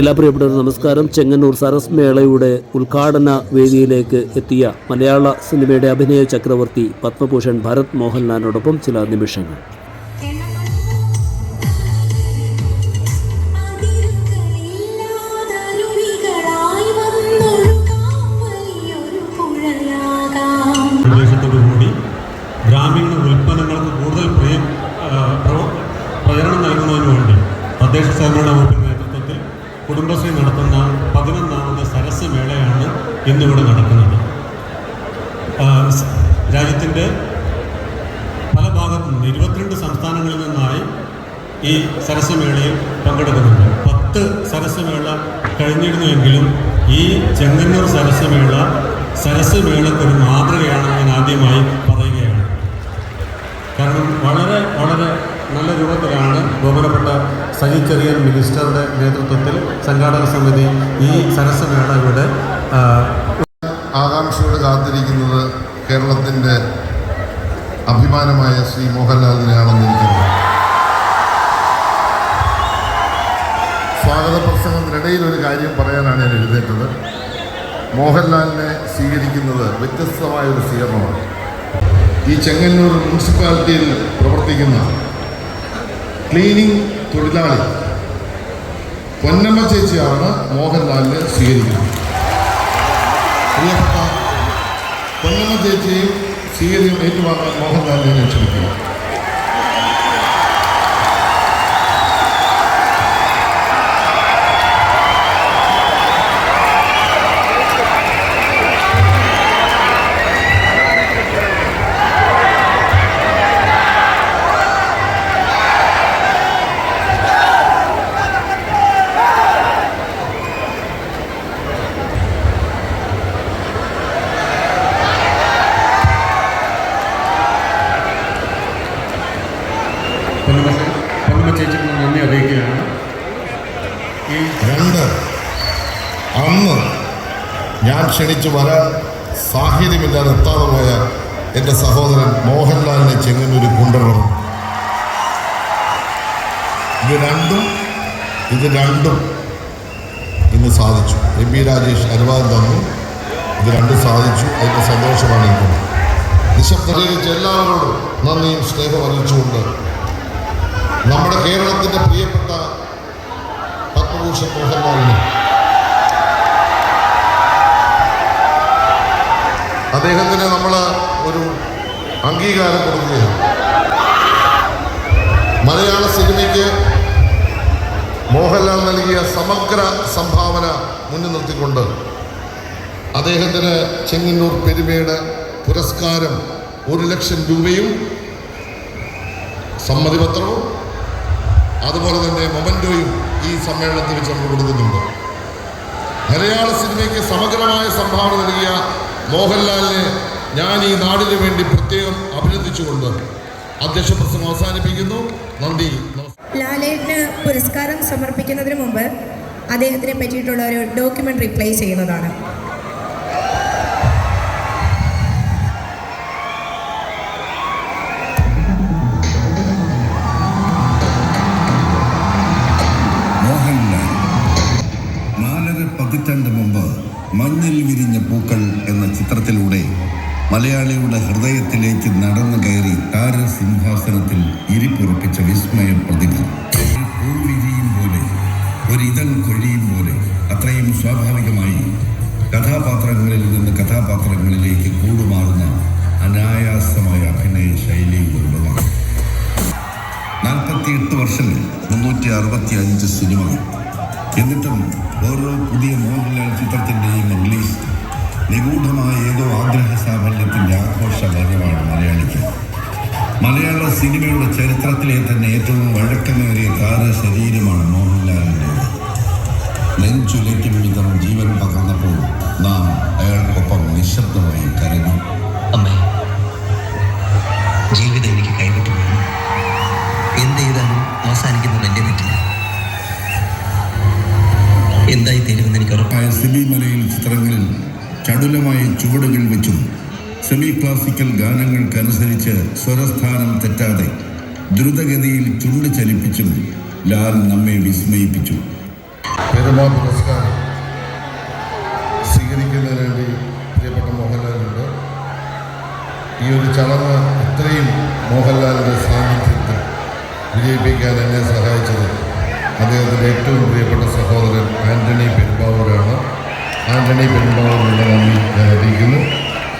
എല്ലാ പ്രിയപ്പെട്ടവരും നമസ്കാരം. ചെങ്ങന്നൂർ സരസ് മേളയുടെ ഉദ്ഘാടന വേദിയിലേക്ക് എത്തിയ മലയാള സിനിമയുടെ അഭിനയ ചക്രവർത്തി പത്മഭൂഷൺ ഭരത് മോഹൻലാലിനോടൊപ്പം ചില നിമിഷങ്ങൾ. ഗ്രാമീണ ഉൽപ്പന്നങ്ങൾക്ക് കൂടുതൽ പ്രചരണം നൽകുന്നതിന് വേണ്ടി തദ്ദേശ സ്വയംഭരണ വകുപ്പിന്റെ നേതൃത്വത്തിൽ കുടുംബശ്രീ നടത്തുന്ന പതിനൊന്നാമത് സരസ് മേളയാണ് ഇന്നിവിടെ നടക്കുന്നത്. രാജ്യത്തിന്റെ പല ഭാഗത്തു നിന്ന് ഇരുപത്തിരണ്ട് സംസ്ഥാനങ്ങളിൽ നിന്നായി ഈ സരസമേളയിൽ പങ്കെടുക്കുന്നുണ്ട്. പത്ത് സരസമേള കഴിഞ്ഞിരുന്നുവെങ്കിലും ഈ ചെങ്ങന്നൂർ സരസമേള സരസമേളക്കൊരു മാതൃകയാണെന്ന് ഞാൻ ആദ്യമായി പറയുകയാണ്. കാരണം വളരെ വളരെ നല്ല രൂപത്തിലാണ് ബഹുമാനപ്പെട്ട സജി ചെറിയൻ മിനിസ്റ്ററുടെ നേതൃത്വത്തിൽ സംഘാടക സമിതി ഈ സരസമേള ഇവിടെ. ആകാംക്ഷയോട് കാത്തിരിക്കുന്നത് കേരളത്തിന്റെ അഭിമാനമായ ശ്രീ മോഹൻലാലിനെയാണെന്ന് എനിക്കറിയാം സ്വാഗത പ്രസംഗത്തിനിടയിൽ ഒരു കാര്യം പറയാനാണ് ഞാൻ എഴുന്നേറ്റത് മോഹൻലാലിനെ സ്വീകരിക്കുന്നത് വ്യത്യസ്തമായ ഒരു സ്വീകരണമാണ്. ഈ ചെങ്ങന്നൂർ മുനിസിപ്പാലിറ്റിയിൽ പ്രവർത്തിക്കുന്ന ക്ലീനിങ് തൊഴിലാളി. പൊന്നമ്മ ചേച്ചിയാണ് മോഹൻലാലിനെ സ്വീകരിക്കുന്നത്. പ്രിയപ്പെട്ട പൊന്നമ്മ ചേച്ചിയും സ്വീകരിക്കുന്ന ഏറ്റുവാങ്ങാൻ മോഹൻലാലിനെ ഞാൻ ചേച്ചിക്ക് നന്ദി അറിയിക്കുകയാണ്. രണ്ട് അന്ന് ഞാൻ ക്ഷണിച്ചു വരാൻ സാഹചര്യമില്ലാതെ എത്താതെ പോയ എന്റെ സഹോദരൻ മോഹൻലാലിനെ ചെങ്ങന്നൂർ കൊണ്ടുവരണം. ഇത് രണ്ടും ഇത് രണ്ടും ഇന്ന് സാധിച്ചു. എം പി രാജേഷ് അനുവാദം തന്നു. ഇത് രണ്ടും സാധിച്ചു. അതിന്റെ സന്തോഷമാണ് ഇപ്പോൾ നിശബ്ദീകരിച്ച് എല്ലാവരോടും നന്ദിയും സ്നേഹം അറിയിച്ചുകൊണ്ട് നമ്മുടെ കേരളത്തിന്റെ പ്രിയപ്പെട്ട പത്മഭൂഷൺ മോഹൻലാലിന്. അദ്ദേഹത്തിന് നമ്മൾ ഒരു അംഗീകാരം കൊടുക്കുകയാണ്. മലയാള സിനിമയ്ക്ക് മോഹൻലാൽ നൽകിയ സമഗ്ര സംഭാവന മുന്നിൽ നിർത്തിക്കൊണ്ട് അദ്ദേഹത്തിന് ചെങ്ങന്നൂർ പെരുമയുടെ പുരസ്കാരം ഒരു ലക്ഷം രൂപയും സമ്മതിപത്രവും അതുപോലെ തന്നെ മൊമന്റോയും ഈ സമ്മേളനത്തിൽ വെച്ച് കൊടുക്കുന്നുണ്ട്. മലയാള സിനിമയ്ക്ക് സമഗ്രമായ സംഭാവന നൽകിയ മോഹൻലാലിനെ ഞാൻ ഈ നാടിനു വേണ്ടി പ്രത്യേകം അഭിനന്ദിച്ചുകൊണ്ട് അധ്യക്ഷ പ്രസംഗം അവസാനിപ്പിക്കുന്നു. നന്ദി ലാലേട്ടിന് പുരസ്കാരം സമർപ്പിക്കുന്നതിന് മുമ്പ് അദ്ദേഹത്തിനെ പറ്റിയിട്ടുള്ള ഒരു ഡോക്യുമെന്ററി പ്ലേ ചെയ്യുന്നതാണ്. താരസിംഹാസനത്തിൽ ഇരിപ്പുറപ്പിച്ച വിസ്മയ പ്രതിഭ. ഒരു പൂ പോലെ ഒരു ഇതൾ കൊഴിയും പോലെ അത്രയും സ്വാഭാവികമായി കഥാപാത്രങ്ങളിൽ നിന്ന് കഥാപാത്രങ്ങളിലേക്ക് കൂടുമാറുന്ന അനായാസമായ അഭിനയ ഉടമ നാൽപ്പത്തിയെട്ട് വർഷങ്ങൾ മുന്നൂറ്റി അറുപത്തി അഞ്ച് സിനിമകൾ എന്നിട്ടും ഓരോ പുതിയ മോഹൻലാൽ ചിത്രത്തിന്റെയും റിലീസ് നിഗൂഢമായ ഏതോ ആഗ്രഹ സാഫല്യത്തിന്റെ ആഘോഷ മലയാള സിനിമയുടെ ചരിത്രത്തിലെ തന്നെ ഏറ്റവും വഴക്കമേറിയ താര ശരീരമാണ് മോഹൻലാലിന്റെ. നെഞ്ചുലയ്ക്കും വിധം ജീവൻ പകർന്നപ്പോൾ നാം അയാൾക്കൊപ്പം നിശബ്ദമായി കരഞ്ഞു. അമ്മേ ജീവിതം എനിക്ക് കൈവിട്ടു എന്ത് ചെയ്താലും അവസാനിക്കുന്നത് എന്റെ തെറ്റില്ല എന്തായി തീരുമെന്ന് എനിക്ക് ഉറപ്പായ സിബി മലയിൽ ചിത്രങ്ങളിൽ ചടുലമായ ചുവടുകൾ വെച്ചും സെമി ക്ലാസിക്കൽ ഗാനങ്ങൾക്കനുസരിച്ച് സ്വരസ്ഥാനം തെറ്റാതെ ദ്രുതഗതിയിൽ ചുണ്ട് ചലിപ്പിച്ചും ലാൽ നമ്മെ വിസ്മയിപ്പിച്ചു. പെരുമാ പുരസ്കാരം സ്വീകരിക്കുന്നതിന് വേണ്ടി പ്രിയപ്പെട്ട മോഹൻലാലുണ്ട് ഈ ഒരു ചടങ്ങ് ഇത്രയും മോഹൻലാലിന്റെ സാന്നിധ്യത്തിൽ വിജയിപ്പിക്കാൻ എന്നെ സഹായിച്ചത് അദ്ദേഹത്തിന്റെ ഏറ്റവും പ്രിയപ്പെട്ട സഹോദരൻ ആന്റണി പെരുമ്പാവൂരാണ്. ആന്റണി പെരുമ്പാവൂരിനെ നന്ദി ഞാൻ അറിയിക്കുന്നു.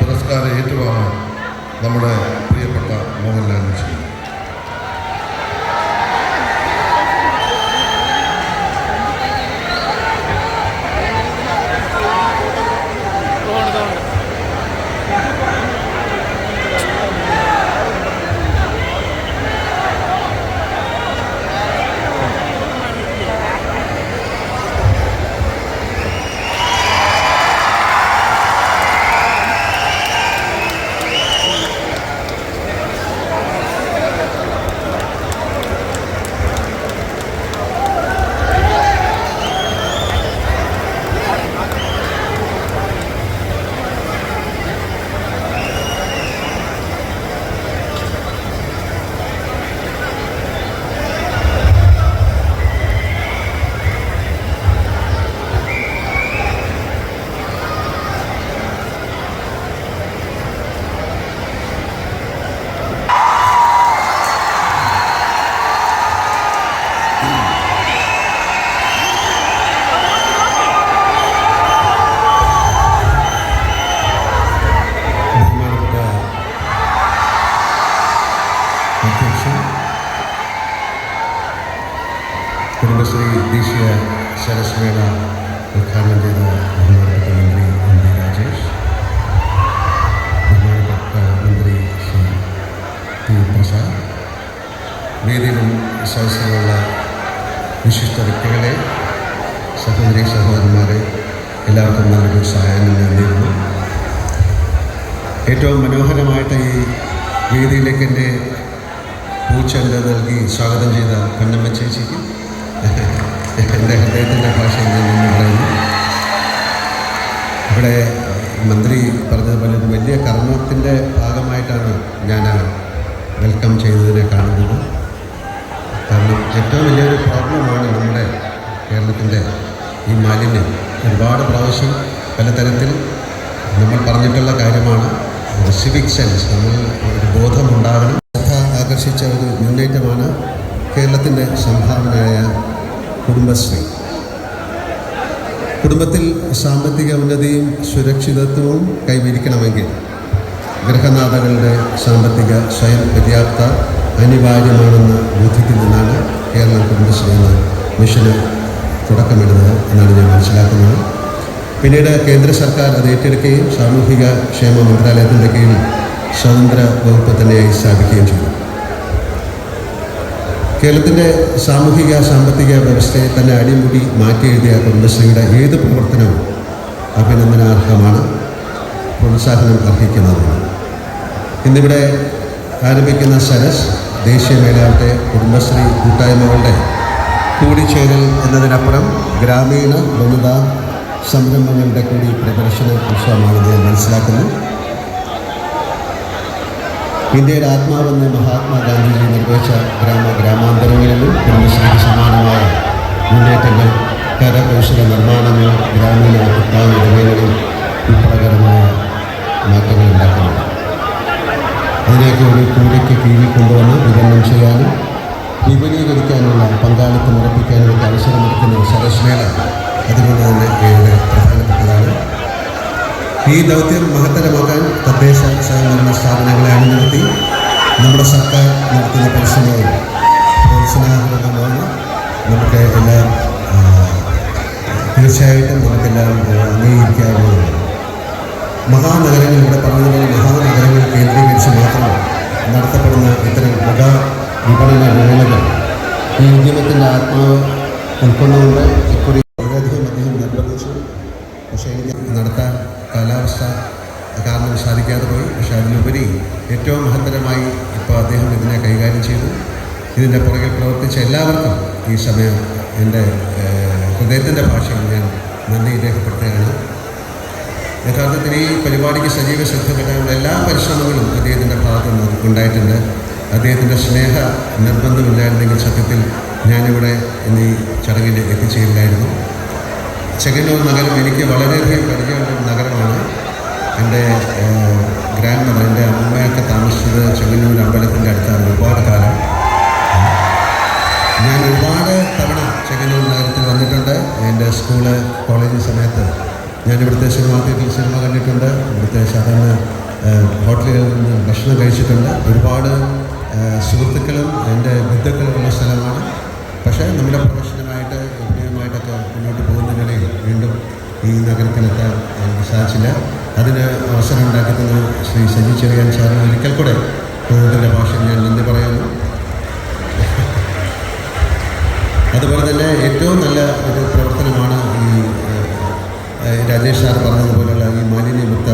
പുരസ്കാരം ഏറ്റുവാങ്ങാൻ നമ്മുടെ പ്രിയപ്പെട്ട മോഹൻലാലിന് ചെയ്യും വേദിയിലും സദസ്സിലുള്ള വിശിഷ്ട വ്യക്തികളെ സഹോദരി സഹോദരന്മാരെ എല്ലാവർക്കും നല്ലൊരു സഹായം നൽകിയിരുന്നു ഏറ്റവും മനോഹരമായിട്ട് ഈ വേദിയിലേക്ക് എന്റെ പൂച്ചെണ്ട നൽകി സ്വാഗതം ചെയ്ത കണ്ണമ്മ ചേച്ചിക്ക് എന്റെ ഹൃദയത്തിന്റെ ഭാഷയിൽ ഞാൻ പറയുന്നു. ഇവിടെ മന്ത്രി പറഞ്ഞതുപോലെ ഒരു വലിയ കർമ്മത്തിന്റെ ഭാഗമായിട്ടാണ് ഞാൻ വെൽക്കം ചെയ്തതിനെ കാണുന്നത്. ഏറ്റവും വലിയൊരു പ്രോബ്ലമാണ് നമ്മുടെ കേരളത്തിന്റെ ഈ മാലിന്യം. ഒരുപാട് പ്രാവശ്യം പലതരത്തിൽ നമ്മൾ പറഞ്ഞിട്ടുള്ള കാര്യമാണ്. സിവിക് സെൻസ് നമ്മൾ ഒരു ബോധമുണ്ടാകണം. ശ്രദ്ധ ആകർഷിച്ച ഒരു മുന്നേറ്റമാണ് കേരളത്തിന്റെ സംഭാവനയായ കുടുംബശ്രീ. കുടുംബത്തിൽ സാമ്പത്തിക ഉന്നതിയും സുരക്ഷിതത്വവും കൈവരിക്കണമെങ്കിൽ ഗൃഹനാഥകളുടെ സാമ്പത്തിക സ്വയം പര്യാപ്ത അനിവാര്യമാണെന്ന് ബോധിക്കുന്നതാണ് കേരളം കുടുംബശ്രീയാണ് മിഷന് തുടക്കമിടുന്നത് എന്നാണ് ഞാൻ മനസ്സിലാക്കുന്നത്. പിന്നീട് കേന്ദ്ര സർക്കാർ അത് ഏറ്റെടുക്കുകയും സാമൂഹിക ക്ഷേമ മന്ത്രാലയത്തിന്റെ കീഴിൽ സ്വതന്ത്ര വകുപ്പ് തന്നെയായി സ്ഥാപിക്കുകയും ചെയ്തു. കേരളത്തിന്റെ സാമൂഹിക സാമ്പത്തിക വ്യവസ്ഥയെ തന്നെ അടിമുടി മാറ്റി എഴുതിയ കുടുംബശ്രീയുടെ ഏത് പ്രവർത്തനവും അഭിനന്ദനാർഹമാണ് പ്രോത്സാഹനം അർഹിക്കുന്നതാണ്. ഇന്നിവിടെ ആരംഭിക്കുന്ന സരസ് ദേശീയ മേധാവിത്തെ കുടുംബശ്രീ കൂട്ടായ്മകളുടെ കൂടിച്ചേരൽ എന്നതിനപ്പുറം ഗ്രാമീണ വനിതാ സംരംഭങ്ങളുടെ കൂടി പ്രദർശന ഉത്സവമാണെന്ന് ഞാൻ മനസ്സിലാക്കുന്നു. ഇന്ത്യയുടെ ആത്മാവെന്ന് മഹാത്മാഗാന്ധിജി നിർവഹിച്ച ഗ്രാമ ഗ്രാമാന്തരങ്ങളിലും കുടുംബശ്രീക്ക് സമാനമായ മുന്നേറ്റങ്ങൾ കരകൗശല നിർമ്മാണങ്ങൾ ഗ്രാമീണ ഉത്പാദന ഇടവേളകളിൽ വിപ്ലവകരമായ മാറ്റങ്ങൾ ഉണ്ടാക്കുന്നുണ്ട്. അതിനെയൊക്കെ ഒരു കൂലിക്ക് കീഴിൽ കൊണ്ടുവന്ന് വിതരണം ചെയ്യാനും വിപുലീകരിക്കാനുള്ള പങ്കാളിത്തം ഉറപ്പിക്കാനുമൊക്കെ അവസരമൊരുക്കുന്ന സരസ്മേള അതുകൊണ്ട് തന്നെ ഏറെ പ്രധാനപ്പെട്ടതാണ്. ഈ ദൗത്യം മഹത്തരമാക്കാൻ തദ്ദേശ സ്വയംഭരണ സ്ഥാപനങ്ങളെ അണിനിർത്തി നമ്മുടെ സർക്കാർ നടത്തുന്ന പരിശ്രമവും പ്രോത്സാഹനമാണ് നമുക്ക് എല്ലാം തീർച്ചയായിട്ടും നമുക്കെല്ലാം അംഗീകരിക്കാവുന്നതാണ്. മഹാനഗരങ്ങൾ ഇവിടെ പറഞ്ഞതുപോലെ മഹാനഗരങ്ങൾ കേന്ദ്രീകരിച്ച് മാത്രം നടത്തപ്പെടുന്ന ഇത്തരം മെഗാ വിപണന വേളകൾ ഈ ഉദ്യമത്തിന്റെ ആത്മാവ് ഉൾക്കൊണ്ടുകൊണ്ട് ഇക്കുറി വളരെയധികം അദ്ദേഹം നിർബന്ധിച്ചു. പക്ഷേ എനിക്ക് നടത്താൻ കാലാവസ്ഥ കാരണം സാധിക്കാതെ പോയി. പക്ഷേ അതിലുപരി ഏറ്റവും മഹത്തരമായി ഇപ്പോൾ അദ്ദേഹം ഇതിനെ കൈകാര്യം ചെയ്തു. ഇതിന്റെ പുറകെ പ്രവർത്തിച്ച എല്ലാവർക്കും ഈ സമയം എന്റെ ഹൃദയത്തിന്റെ ഭാഷയിൽ ഞാൻ നന്ദി രേഖപ്പെടുത്തുകയാണ്. യഥാർത്ഥത്തിൽ ഈ പരിപാടിക്ക് സജീവ ശ്രദ്ധ കിട്ടാനുള്ള എല്ലാ പരിശ്രമങ്ങളും അദ്ദേഹത്തിന്റെ ഭാഗത്തു നിന്ന് ഉണ്ടായിട്ടുണ്ട്. അദ്ദേഹത്തിന്റെ സ്നേഹ നിർബന്ധമില്ലായിരുന്നെങ്കിൽ സത്യത്തിൽ ഞാനിവിടെ ഇന്ന് ഈ ചടങ്ങിൽ എത്തിച്ചേരില്ലായിരുന്നു. ചെങ്ങന്നൂർ നഗരം എനിക്ക് വളരെയധികം പരിചയമുള്ള നഗരമാണ്. എന്റെ ഗ്രാൻഡ് മദർ എന്റെ അമ്മയൊക്കെ താമസിച്ചത് ചെങ്ങന്നൂർ അമ്പലത്തിന്റെ അടുത്താണ് ഒരുപാട് കാലം. ഞാൻ ഒരുപാട് തവണ ചെങ്ങന്നൂർ നഗരത്തിൽ വന്നിട്ടുണ്ട്. എന്റെ സ്കൂൾ കോളേജ് സമയത്ത് ഞാൻ ഇവിടുത്തെ സിനിമാ തിയേറ്ററിൽ സിനിമ കണ്ടിട്ടുണ്ട്. ഇവിടുത്തെ സാധാരണ ഹോട്ടലുകളിൽ നിന്ന് ഭക്ഷണം കഴിച്ചിട്ടുണ്ട്. ഒരുപാട് സുഹൃത്തുക്കളും എന്റെ ബന്ധുക്കളും ഉള്ള സ്ഥലമാണ്. പക്ഷേ നമ്മുടെ പ്രൊഫഷണലായിട്ട് അഭിനയമായിട്ടൊക്കെ മുന്നോട്ട് പോകുന്നതിനിടയിൽ വീണ്ടും ഈ നഗരത്തിലെത്താൻ എനിക്ക് സാധിച്ചില്ല. അതിന് അവസരം ഉണ്ടാക്കുന്നത് ശ്രീ സജി ചെറിയാൻ സാറിന് ഒരിക്കൽ കൂടെ അദ്ദേഹത്തിന്റെ ഭാഷയിൽ ഞാൻ നന്ദി പറയുന്നു. അതുപോലെ തന്നെ ഏറ്റവും നല്ല ഒരു പ്രവർത്തനമാണ് രാജേഷ് സാർ പറഞ്ഞതുപോലുള്ള ഈ മാലിന്യമുക്ത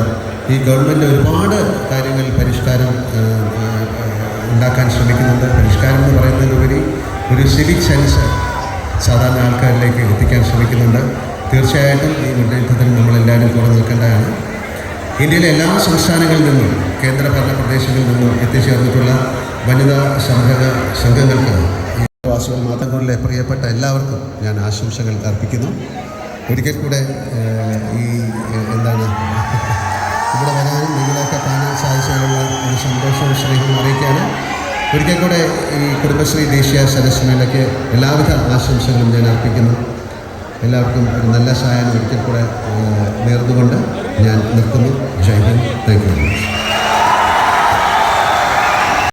ഈ ഗവൺമെന്റ് ഒരുപാട് കാര്യങ്ങൾ പരിഷ്കാരം ഉണ്ടാക്കാൻ ശ്രമിക്കുന്നുണ്ട്. പരിഷ്കാരം എന്ന് പറയുന്നതിലുപരി ഒരു സിവിക് സെൻസ് സാധാരണ ആൾക്കാരിലേക്ക് എത്തിക്കാൻ ശ്രമിക്കുന്നുണ്ട്. തീർച്ചയായിട്ടും ഈ മുന്നേറ്റത്തിൽ നമ്മളെല്ലാവരും കൂടെ നിൽക്കേണ്ടതാണ്. ഇന്ത്യയിലെ എല്ലാ സംസ്ഥാനങ്ങളിൽ നിന്നും കേന്ദ്രഭരണ പ്രദേശങ്ങളിൽ നിന്നും എത്തിച്ചേർന്നിട്ടുള്ള വനിതാ സംഘക സംഘങ്ങൾക്ക് ഈ വാസികൾ മാത്തങ്കൂരിലെ പ്രിയപ്പെട്ട എല്ലാവർക്കും ഞാൻ ആശംസകൾ അർപ്പിക്കുന്നു. ഒരിക്കൽ കൂടെ ഈ എന്താണ് ഇവിടെ വരാനും നിങ്ങളൊക്കെ കാണാൻ സാധിച്ചതിനുള്ള ഒരു സന്തോഷവും സ്നേഹവും അറിയിക്കുകയാണ്. ഒരിക്കൽ കൂടെ ഈ കുടുംബശ്രീ ദേശീയ സദസ് മേളയ്ക്ക് എല്ലാവിധ ആശംസകളും ഞാൻ അർപ്പിക്കുന്നു. എല്ലാവർക്കും ഒരു നല്ല സഹായം ഒരിക്കൽ കൂടെ നേർന്നുകൊണ്ട് ഞാൻ നിർത്തുന്നു. Jai Hind. Thank you. Very much